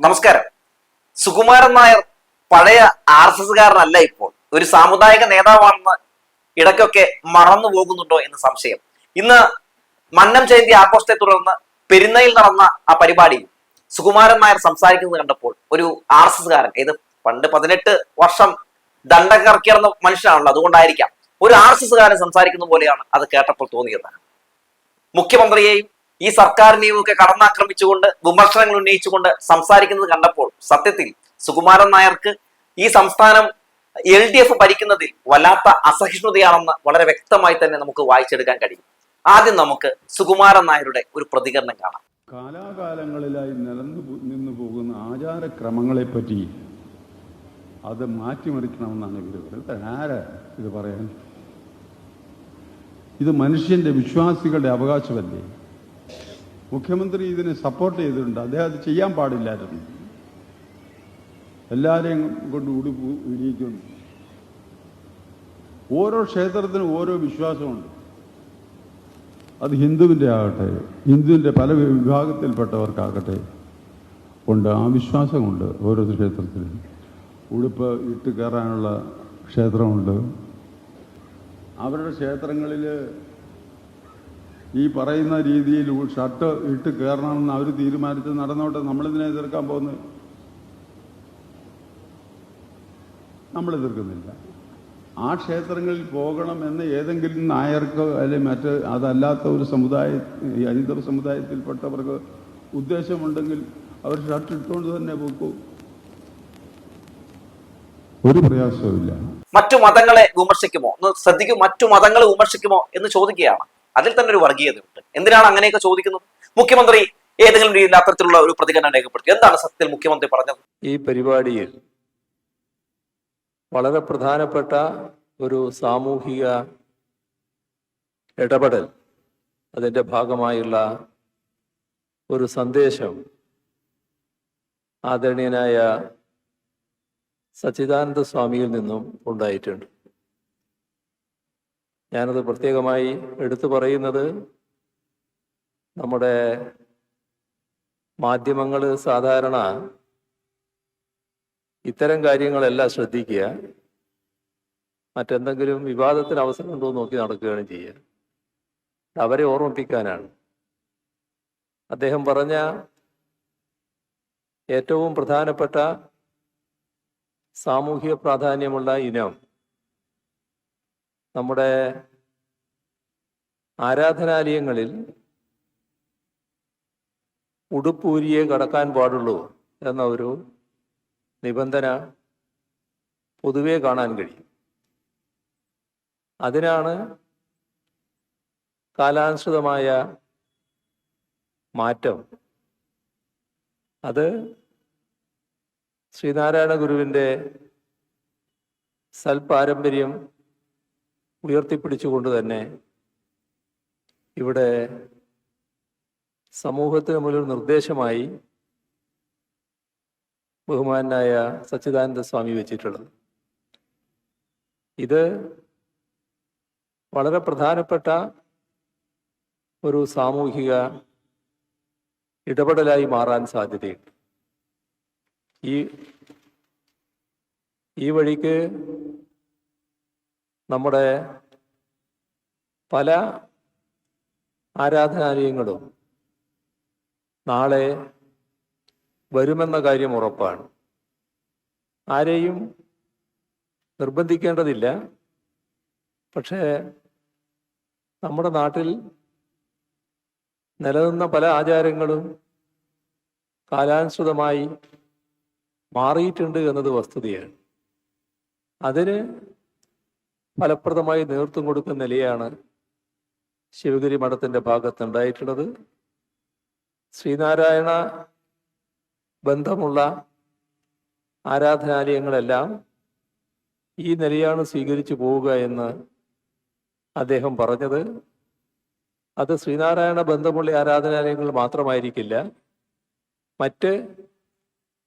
നമസ്കാരം. സുകുമാരൻ നായർ പഴയ R S എസ്കാരനല്ല ഇപ്പോൾ. ഒരു സാമുദായിക നേതാവാണെന്ന് ഇടയ്ക്കൊക്കെ മറന്നു പോകുന്നുണ്ടോ എന്ന് സംശയം. ഇന്ന് മന്നം ജയന്തി ആഘോഷത്തെ തുടർന്ന് പെരുന്നയിൽ നടന്ന ആ പരിപാടി സുകുമാരൻ നായർ സംസാരിക്കുന്നത് കണ്ടപ്പോൾ ഒരു ആർ എസ് എസ്കാരൻ ഇത് പണ്ട് പതിനെട്ട് വർഷം ദണ്ഡം കറക്കിയിറന്ന മനുഷ്യനാണല്ലോ അതുകൊണ്ടായിരിക്കാം. ഒരു ആർ എസ് എസ്കാരൻ സംസാരിക്കുന്ന പോലെയാണ് അത് കേട്ടപ്പോൾ തോന്നിയത്. മുഖ്യമന്ത്രിയെയും ഈ സർക്കാരിനെയും ഒക്കെ കടന്നാക്രമിച്ചുകൊണ്ട് വിമർശനങ്ങൾ ഉന്നയിച്ചുകൊണ്ട് സംസാരിക്കുന്നത് കണ്ടപ്പോൾ സത്യത്തിൽ സുകുമാരൻ നായർക്ക് ഈ സംസ്ഥാനം എൽ ഡി എഫ് ഭരിക്കുന്നതിൽ വല്ലാത്ത അസഹിഷ്ണുതയാണെന്ന് വളരെ വ്യക്തമായി തന്നെ നമുക്ക് വായിച്ചെടുക്കാൻ കഴിയും. ആദ്യം നമുക്ക് സുകുമാരൻ നായരുടെ ഒരു പ്രതികരണം കാണാം. കാലാകാലങ്ങളിലായി നിലന്നു നിന്ന് പോകുന്ന ആചാരക്രമങ്ങളെപ്പറ്റി അത് മാറ്റിമറിക്കണമെന്നാണ് ഇവർ ഇത് പറയാൻ? ഇത് മനുഷ്യന്റെ വിശ്വാസികളുടെ അവകാശമല്ലേ? മുഖ്യമന്ത്രി ഇതിനെ സപ്പോർട്ട് ചെയ്തിട്ടുണ്ട്. അദ്ദേഹം അത് ചെയ്യാൻ പാടില്ലായിരുന്നു. എല്ലാവരെയും കൊണ്ട് ഉടുപ്പ് ഇടിയിക്കുന്നു ഓരോ ക്ഷേത്രത്തിനും ഓരോ വിശ്വാസമുണ്ട്. അത് ഹിന്ദുവിന്റെ ആകട്ടെ ഹിന്ദുവിന്റെ പല വിഭാഗത്തിൽപ്പെട്ടവർക്കാകട്ടെ ഉണ്ട് ആ വിശ്വാസമുണ്ട് ഓരോ ക്ഷേത്രത്തിലും. ഉടുപ്പ് ഇട്ട് കയറാനുള്ള ക്ഷേത്രമുണ്ട്. അവരുടെ ക്ഷേത്രങ്ങളിൽ ഈ പറയുന്ന രീതിയിൽ ഷർട്ട് ഇട്ട് കയറണമെന്ന് അവർ തീരുമാനിച്ച് നടന്നോട്ടെ നമ്മളിതിനെ എതിർക്കാൻ പോകുന്നത് നമ്മൾ എതിർക്കുന്നില്ല. ആ ക്ഷേത്രങ്ങളിൽ പോകണം എന്ന് ഏതെങ്കിലും നായർക്ക് അല്ലെങ്കിൽ മറ്റ് അതല്ലാത്ത ഒരു സമുദായ ഹൈന്ദവ സമുദായത്തിൽപ്പെട്ടവർക്ക് ഉദ്ദേശമുണ്ടെങ്കിൽ അവർ ഷർട്ട് ഇട്ടുകൊണ്ട് തന്നെ പോക്കൂ. ഒരു പ്രയാസവുമില്ല. മറ്റു മതങ്ങളെ വിമർശിക്കുമോ? ഒന്ന് ശ്രദ്ധിക്കും മറ്റു മതങ്ങളെ വിമർശിക്കുമോ എന്ന് ചോദിക്കുകയാണ്. അതിൽ തന്നെ ഒരു വർഗീയതയുണ്ട്. എന്തിനാണ് അങ്ങനെയൊക്കെ ചോദിക്കുന്നത്? മുഖ്യമന്ത്രി ഏതെങ്കിലും രീതിയിൽ അത്തരത്തിലുള്ള ഒരു പ്രതികരണം രേഖപ്പെടുത്തി. എന്താണ് സത്യത്തിൽ മുഖ്യമന്ത്രി പറഞ്ഞത്? ഈ പരിപാടിയിൽ വളരെ പ്രധാനപ്പെട്ട ഒരു സാമൂഹിക ഇടപെടൽ അതിന്റെ ഭാഗമായുള്ള ഒരു സന്ദേശം ആദരണീയനായ സച്ചിദാനന്ദ സ്വാമിയിൽ നിന്നും ഉണ്ടായിട്ടുണ്ട്. ഞാനത് പ്രത്യേകമായി എടുത്തു പറയുന്നത് നമ്മുടെ മാധ്യമങ്ങൾ സാധാരണ ഇത്തരം കാര്യങ്ങളെല്ലാം ശ്രദ്ധിക്കുക മറ്റെന്തെങ്കിലും വിവാദത്തിന് അവസരം ഉണ്ടോ നോക്കി നടക്കുകയാണ് ചെയ്യുക. അവരെ ഓർമ്മിപ്പിക്കാനാണ്. അദ്ദേഹം പറഞ്ഞ ഏറ്റവും പ്രധാനപ്പെട്ട സാമൂഹിക പ്രാധാന്യമുള്ള ഇനം നമ്മുടെ ആരാധനാലയങ്ങളിൽ ഉടുപ്പൂരിയെ കടക്കാൻ പാടുള്ളൂ എന്ന ഒരു നിബന്ധന പൊതുവെ കാണാൻ കഴിയും. അതിനാണ് കാലാനുസൃതമായ മാറ്റം. അത് ശ്രീനാരായണ ഗുരുവിന്റെ സൽപാരമ്പര്യം ഉയർത്തിപ്പിടിച്ചുകൊണ്ട് തന്നെ ഇവിടെ സമൂഹത്തിന് മുന്നിൽ നിർദ്ദേശമായി ബഹുമാനായ സച്ചിദാനന്ദ സ്വാമി വെച്ചിട്ടുള്ളത്. ഇത് വളരെ പ്രധാനപ്പെട്ട ഒരു സാമൂഹിക ഇടപെടലായി മാറാൻ സാധ്യതയുണ്ട്. ഈ ഈ വഴിക്ക് നമ്മുടെ പല ആരാധനാലയങ്ങളും നാളെ വരുമെന്ന കാര്യം ഉറപ്പാണ്. ആരെയും നിർബന്ധിക്കേണ്ടതില്ല. പക്ഷേ നമ്മുടെ നാട്ടിൽ നിലനിന്ന പല ആചാരങ്ങളും കാലാനുസൃതമായി മാറിയിട്ടുണ്ട് എന്നത് വസ്തുതയാണ്. അതിന് ഫലപ്രദമായി നേതൃത്വം കൊടുക്കുന്ന നിലയാണ് ശിവഗിരി മഠത്തിന്റെ ഭാഗത്തുണ്ടായിട്ടുള്ളത്. ശ്രീനാരായണ ബന്ധമുള്ള ആരാധനാലയങ്ങളെല്ലാം ഈ നിലയാണ് സ്വീകരിച്ചു പോവുക എന്ന് അദ്ദേഹം പറഞ്ഞത്. അത് ശ്രീനാരായണ ബന്ധമുള്ള ആരാധനാലയങ്ങൾ മാത്രമായിരിക്കില്ല മറ്റ്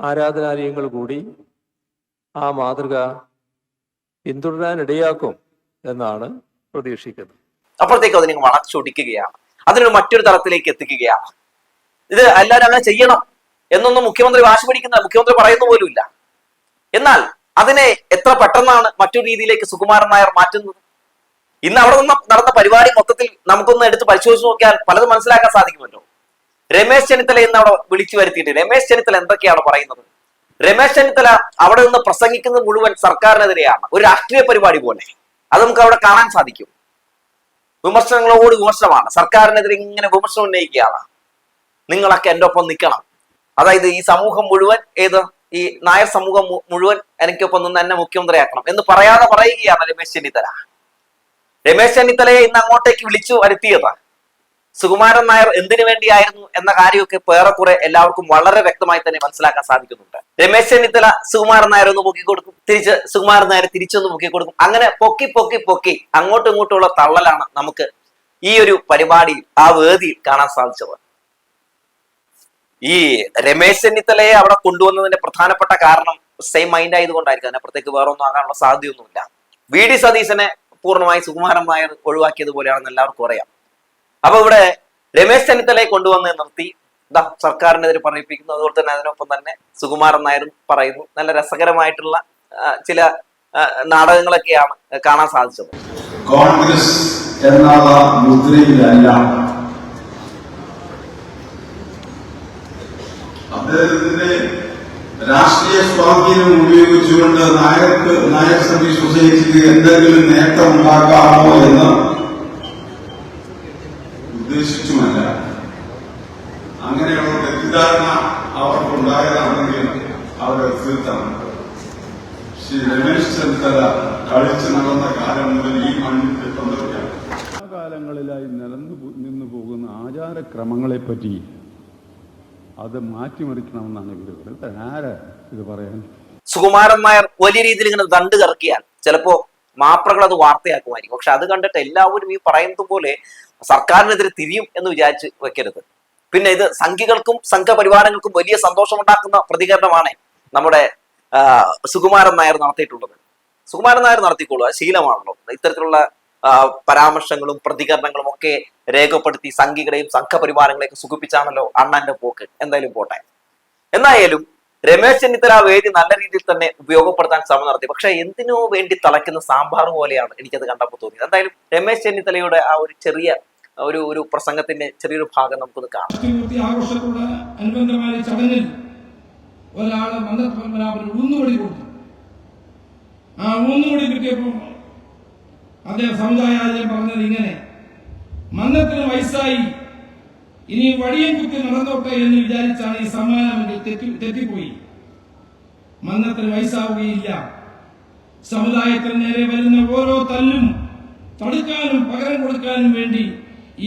ആരാധനാലയങ്ങൾ കൂടി ആ മാതൃക പിന്തുടരാനിടയാക്കും എന്നാണ് പ്രതീക്ഷിക്കുന്നത്. അപ്പോഴത്തേക്ക് അതിനെ വളച്ചൊടിക്കുകയാണ് അതിനൊരു മറ്റൊരു തലത്തിലേക്ക് എത്തിക്കുകയാണ്. ഇത് എല്ലാവരും അങ്ങനെ ചെയ്യണം എന്നൊന്നും മുഖ്യമന്ത്രി വാശി പിടിക്കുന്ന മുഖ്യമന്ത്രി പറയുന്ന പോലുമില്ല എന്നാൽ അതിനെ എത്ര പെട്ടെന്നാണ് മറ്റൊരു രീതിയിലേക്ക് സുകുമാരൻ നായർ മാറ്റുന്നത്? ഇന്ന് അവിടെ നിന്ന് നടന്ന പരിപാടി മൊത്തത്തിൽ നമുക്കൊന്ന് എടുത്ത് പരിശോധിച്ച് നോക്കിയാൽ പലതും മനസ്സിലാക്കാൻ സാധിക്കുമല്ലോ. രമേശ് ചെന്നിത്തല ഇന്ന് അവിടെ വിളിച്ചു വരുത്തിയിട്ട് രമേശ് ചെന്നിത്തല എന്തൊക്കെയാണ് പറയുന്നത്? രമേശ് ചെന്നിത്തല അവിടെ നിന്ന് പ്രസംഗിക്കുന്നത് മുഴുവൻ സർക്കാരിനെതിരെയാണ്. ഒരു രാഷ്ട്രീയ പരിപാടി പോലെ. അത് നമുക്ക് അവിടെ കാണാൻ സാധിക്കും. വിമർശനങ്ങളോട് വിമർശനമാണ്. സർക്കാരിനെതിരെ ഇങ്ങനെ വിമർശനം ഉന്നയിക്കുകയാണ്. നിങ്ങളൊക്കെ എന്റെ ഒപ്പം നിൽക്കണം. അതായത് ഈ സമൂഹം മുഴുവൻ ഏത്? ഈ നായർ സമൂഹം മുഴുവൻ എനിക്കൊപ്പം നിന്ന് എന്നെ മുഖ്യമന്ത്രിയാക്കണം എന്ന് പറയാതെ പറയുകയാണ് രമേശ് ചെന്നിത്തല. രമേശ് ചെന്നിത്തലയെ ഇന്ന് അങ്ങോട്ടേക്ക് വിളിച്ചു വരുത്തിയത് സുകുമാരൻ നായർ എന്തിനു വേണ്ടിയായിരുന്നു എന്ന കാര്യമൊക്കെ ഏറെക്കുറെ എല്ലാവർക്കും വളരെ വ്യക്തമായി തന്നെ മനസ്സിലാക്കാൻ സാധിക്കുന്നുണ്ട്. രമേശ് ചെന്നിത്തല സുകുമാരൻ നായർ ഒന്ന് പൊക്കി കൊടുക്കും തിരിച്ച് സുകുമാരൻ നായർ തിരിച്ചൊന്ന് പൊക്കി കൊടുക്കും. അങ്ങനെ പൊക്കി പൊക്കി പൊക്കി അങ്ങോട്ടും ഇങ്ങോട്ടുമുള്ള തള്ളലാണ് നമുക്ക് ഈ ഒരു പരിപാടിയിൽ ആ വേദിയിൽ കാണാൻ സാധിച്ചത്. ഈ രമേശ് ചെന്നിത്തലയെ അവിടെ കൊണ്ടുവന്നതിന്റെ പ്രധാനപ്പെട്ട കാരണം സെയിം മൈൻഡ് ആയതുകൊണ്ടായിരിക്കും. അതിനപ്പുറത്തേക്ക് വേറെ ഒന്നും ആകാനുള്ള സാധ്യതയൊന്നുമില്ല. വി. ഡി. സതീശനെ പൂർണമായി സുകുമാരൻ നായർ ഒഴിവാക്കിയത് പോലെയാണെന്ന് എല്ലാവർക്കും അറിയാം. അപ്പൊ ഇവിടെ രമേശ് ചെന്നിത്തലയെ കൊണ്ടുവന്ന് നിർത്തി. ഇതാ സർക്കാരിനെതിരെ പറയിപ്പിക്കുന്നു. അതുപോലെ തന്നെ അതിനൊപ്പം തന്നെ സുകുമാരൻ നായരും പറയുന്നു. നല്ല രസകരമായിട്ടുള്ള ചില നാടകങ്ങളൊക്കെയാണ് കാണാൻ സാധിച്ചത്. കോൺഗ്രസ് എന്നുള്ള മുദ്രയിലല്ല. അദ്ദേഹത്തിന്റെ രാഷ്ട്രീയ സ്വാധീനം ഉപയോഗിച്ചുകൊണ്ട് നായർക്ക് നായർ സർവീസ് സൊസൈറ്റിക്ക് എന്തെങ്കിലും നേട്ടം ഉണ്ടാക്കാമോ എന്ന് ശ്രീ രമേശ് ചെന്നിത്തല കളിച്ചു നടന്ന കാലം മുതൽ ഈ മണ്ണിൽ തൊണ്ടറിയാണ് കാലങ്ങളിലായി നിലന്നു നിന്നു പോകുന്ന ആചാരക്രമങ്ങളെപ്പറ്റി അത് മാറ്റിമറിക്കണമെന്നാണ് ഇവർ ആരാ ഇത് പറയാൻ? സുകുമാരൻ നായർ വലിയ രീതിയിൽ ഇങ്ങനെ ദണ്ട് കറക്കിയാൽ ചിലപ്പോ മാപ്രകൾ അത് വാർത്തയാക്കുമായിരിക്കും. പക്ഷെ അത് കണ്ടിട്ട് എല്ലാവരും ഈ പറയുന്നത് പോലെ സർക്കാരിനെതിരെ തിരിയും എന്ന് വിചാരിച്ച് വെക്കരുത്. പിന്നെ ഇത് സംഘികൾക്കും സംഘപരിവാരങ്ങൾക്കും വലിയ സന്തോഷമുണ്ടാക്കുന്ന പ്രതികരണമാണ് നമ്മുടെ സുകുമാരൻ നായർ നടത്തിയിട്ടുള്ളത്. സുകുമാരൻ നായർ നടത്തിക്കോളൂ ശീലമാണല്ലോ. ഇത്തരത്തിലുള്ള പരാമർശങ്ങളും പ്രതികരണങ്ങളും ഒക്കെ രേഖപ്പെടുത്തി സംഘികളെയും സംഘപരിവാരങ്ങളെയൊക്കെ സുഖിപ്പിച്ചാണല്ലോ അണ്ണന്റെ പോക്ക്. എന്തായാലും പോട്ടെ. എന്തായാലും രമേശ് ചെന്നിത്തല വേദി നല്ല രീതിയിൽ തന്നെ ഉപയോഗപ്പെടുത്താൻ ശ്രമം നടത്തി. പക്ഷെ എന്തിനോ വേണ്ടി തളയ്ക്കുന്ന സാമ്പാർ പോലെയാണ് എനിക്കത് കണ്ടപ്പോൾ തോന്നിയത്. എന്തായാലും രമേശ് ചെന്നിത്തലയുടെ ആ ഒരു ചെറിയ ഒരു ഒരു പ്രസംഗത്തിന്റെ ചെറിയൊരു ഭാഗം നമുക്കൊന്ന് കാണാം. ഒരാൾ മന്ദപത്മനാഭന് ഊന്നുപടി കൊടുത്തു. ആ ഊന്നുപടി കിട്ടിയപ്പോൾ അദ്ദേഹം സമുദായാചാര്യം പറഞ്ഞത് ഇങ്ങനെ മന്ദത്തിന് വയസ്സായി ഇനി വടിയും കുത്തി നടന്നോട്ടെ എന്ന് വിചാരിച്ചാണ് ഈ സമ്മാനം തെറ്റി തെറ്റിപ്പോയി. മന്നത്തിന് വയസ്സാവുകയില്ല. സമുദായത്തിന് നേരെ വരുന്ന ഓരോ തല്ലും തടുക്കാനും പകരം കൊടുക്കാനും വേണ്ടി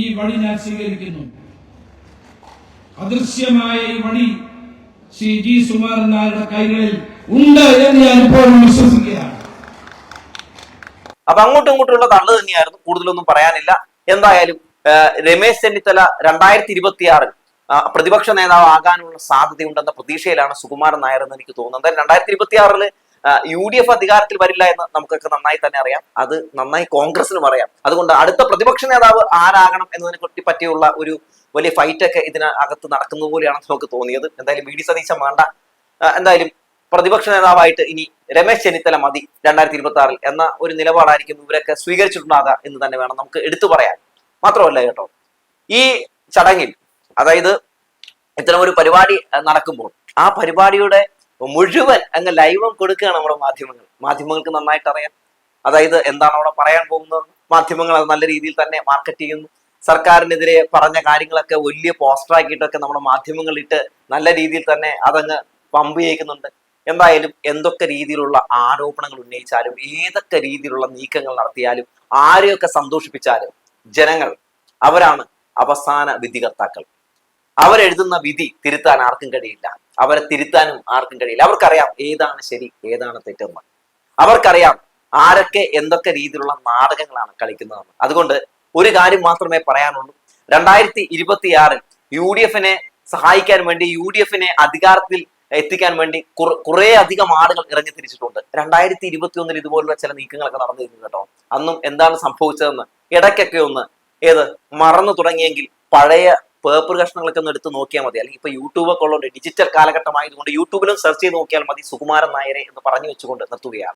ഈ വടി ഞാൻ സ്വീകരിക്കുന്നു. അദൃശ്യമായ ഈ വടി ശ്രീ ജി സുമാരൻ നായരുടെ കൈകളിൽ ഉണ്ട് എന്ന് ഞാൻ ഇപ്പോഴും വിശ്വസിക്കുകയാണ്. അപ്പൊ അങ്ങോട്ടും ഇങ്ങോട്ടുള്ള തള്ളു തന്നെയായിരുന്നു. കൂടുതലൊന്നും പറയാനില്ല. എന്തായാലും രമേശ് ചെന്നിത്തല രണ്ടായിരത്തി ഇരുപത്തിയാറിൽ പ്രതിപക്ഷ നേതാവ് ആകാനുള്ള സാധ്യതയുണ്ടെന്ന പ്രതീക്ഷയിലാണ് സുകുമാരൻ നായർ എന്ന് എനിക്ക് തോന്നുന്നത്. രണ്ടായിരത്തി ഇരുപത്തി ആറിൽ യു ഡി എഫ് അധികാരത്തിൽ വരില്ല എന്ന് നമുക്കൊക്കെ നന്നായി തന്നെ അറിയാം. അത് നന്നായി കോൺഗ്രസിനും അറിയാം. അതുകൊണ്ട് അടുത്ത പ്രതിപക്ഷ നേതാവ് ആരാകണം എന്നതിനെ പറ്റി പറ്റിയുള്ള ഒരു വലിയ ഫൈറ്റ് ഒക്കെ ഇതിനകത്ത് നടക്കുന്നത് പോലെയാണ് നമുക്ക് തോന്നിയത്. എന്തായാലും വി ഡി സതീശൻ വേണ്ട എന്തായാലും പ്രതിപക്ഷ നേതാവായിട്ട് ഇനി രമേശ് ചെന്നിത്തല മതി രണ്ടായിരത്തി ഇരുപത്തി ആറിൽ എന്ന ഒരു നിലപാടായിരിക്കും ഇവരൊക്കെ സ്വീകരിച്ചിട്ടുണ്ടാകുക എന്ന് തന്നെ വേണം നമുക്ക് എടുത്തു പറയാൻ. മാത്രമല്ല കേട്ടോ ഈ ചടങ്ങിൽ അതായത് ഇത്തരം ഒരു പരിപാടി നടക്കുമ്പോൾ ആ പരിപാടിയുടെ മുഴുവൻ അങ്ങ് ലൈവും കൊടുക്കുകയാണ് നമ്മുടെ മാധ്യമങ്ങൾ. മാധ്യമങ്ങൾക്ക് നന്നായിട്ട് അറിയാം. അതായത് എന്താണ് അവിടെ പറയാൻ പോകുന്നത്? മാധ്യമങ്ങൾ അത് നല്ല രീതിയിൽ തന്നെ മാർക്കറ്റ് ചെയ്യുന്നു. സർക്കാരിനെതിരെ പറഞ്ഞ കാര്യങ്ങളൊക്കെ വലിയ പോസ്റ്റർ ആക്കിയിട്ടൊക്കെ നമ്മുടെ മാധ്യമങ്ങളിട്ട് നല്ല രീതിയിൽ തന്നെ അതങ്ങ് പമ്പ് ചെയ്യിക്കുന്നുണ്ട്. എന്തായാലും എന്തൊക്കെ രീതിയിലുള്ള ആരോപണങ്ങൾ ഉന്നയിച്ചാലും ഏതൊക്കെ രീതിയിലുള്ള നീക്കങ്ങൾ നടത്തിയാലും ആരെയൊക്കെ സന്തോഷിപ്പിച്ചാലും ജനങ്ങൾ അവരാണ് അവസാന വിധികർത്താക്കൾ. അവരെഴുതുന്ന വിധി തിരുത്താൻ ആർക്കും കഴിയില്ല. അവരെ തിരുത്താനും ആർക്കും കഴിയില്ല. അവർക്കറിയാം ഏതാണ് ശരി ഏതാണ് തെറ്റെന്ന്. അവർക്കറിയാം ആരൊക്കെ എന്തൊക്കെ രീതിയിലുള്ള നാടകങ്ങളാണ് കളിക്കുന്നതെന്ന്. അതുകൊണ്ട് ഒരു കാര്യം മാത്രമേ പറയാനുള്ളൂ. രണ്ടായിരത്തി ഇരുപത്തിയാറിൽ യു ഡി എഫിനെ സഹായിക്കാൻ വേണ്ടി യു ഡി എഫിനെ അധികാരത്തിൽ എത്തിക്കാൻ വേണ്ടി കുറെ അധികം ആളുകൾ ഇറങ്ങി തിരിച്ചിട്ടുണ്ട്. രണ്ടായിരത്തി ഇരുപത്തി ഒന്നിൽ ഇതുപോലുള്ള ചില നീക്കങ്ങളൊക്കെ നടന്നിരുന്നു കേട്ടോ. അന്നും എന്താണ് സംഭവിച്ചതെന്ന് ഇടയ്ക്കൊക്കെ ഒന്ന് ഏത് മറന്നു തുടങ്ങിയെങ്കിൽ പഴയ പേപ്പർ കഷ്ണങ്ങളൊക്കെ ഒന്ന് എടുത്ത് നോക്കിയാൽ മതി. അല്ലെങ്കിൽ ഇപ്പൊ യൂട്യൂബൊക്കെ ഉള്ളതുകൊണ്ട് ഡിജിറ്റൽ കാലഘട്ടമായതുകൊണ്ട് യൂട്യൂബിലും സെർച്ച് ചെയ്ത് നോക്കിയാൽ മതി സുകുമാരൻ നായരെ എന്ന് പറഞ്ഞു വെച്ചുകൊണ്ട് നിർത്തുകയാണ്.